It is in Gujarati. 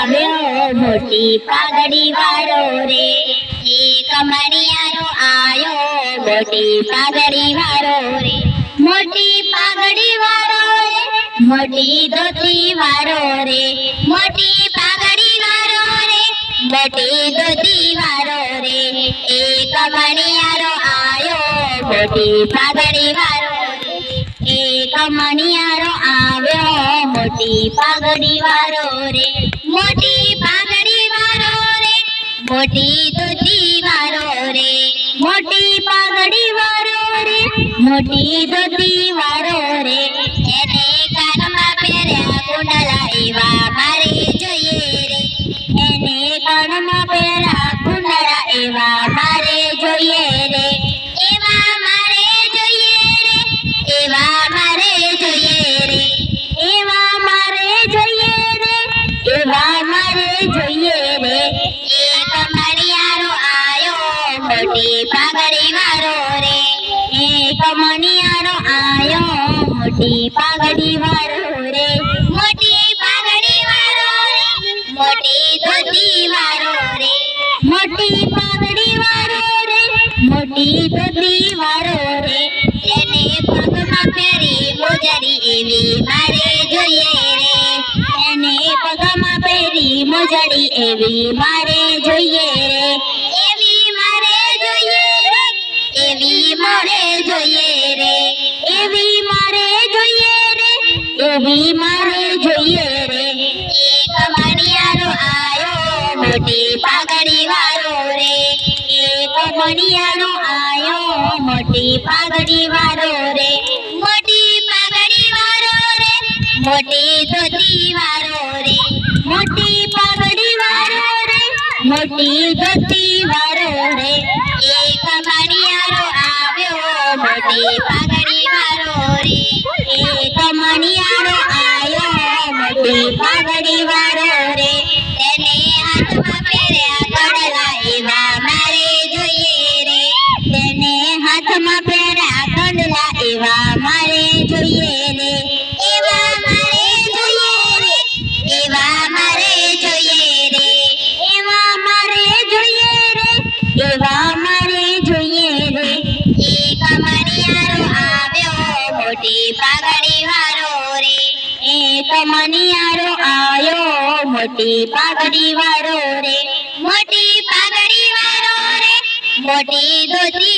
આવ્યો મોટી પાઘડી વાળો રે એ કમરિયારો આવ્યો મોટી પાઘડી વાળો રે, મોટી પાઘડી વાળો રે, મોટી ધોતી વાળો રે, મોટી પાઘડી વાળો રે, મોટી ધોતી વાળો રે, એક કમરિયારો આવ્યો મોટી પાઘડી વાળો રે એ કમરિયારો મોટી પાઘડી વાળો રે, મોટી પાઘડી વાળો રે, મોટી ધોતી વાળો રે, મોટી પાઘડી વાળો રે, મોટી ધોતી વાળો જોઈએ રે એક મણિયારો આયો, મોટી પાઘડી વાળો રે. એક મણિયારો આયો, મોટી પાઘડી વાળો રે. મોટી પાઘડી વાળો રે, મોટી ધોતી વાળો રે. મોટી પાઘડી વાળો રે, મોટી ધોતી વાળો રે. એને પગમાં પહેરી મોજરી એવી મારે જોઈએ. પહેરી મોજડી એવી મારે જોઈએ રે એવી મારે જોઈએ રે એવી મારે જોઈએ રે એવી મારે જોઈએ રે એવી મારે જોઈએ રે એક મણિયારો આયો મોટી પાઘડી વાળો રે એક મણિયારો આયો મોટી પાઘડી વાળો રે મોટી પાઘડી વાળો રે મોટી ધોતી વાળો રે મોટી પાઘડી વાળો રે, મોટી ધોતી વાળો રે. એક મણિયારો આવ્યો, મોટી પાઘડી વાળો રે. એક મણિયારો આયો મોટી પાઘડી વાળો રે. તેને હાથમાં પહેર્યા કડલા એવા મારે જોઈએ રે. તેને હાથમાં પહેર્યા કંડલા એવા મારે જોઈએ રે. એક મણિયારો આયો મોટી પાઘડી વાળો રે મોટી પાઘડી વાળો રે મોટી ધોતી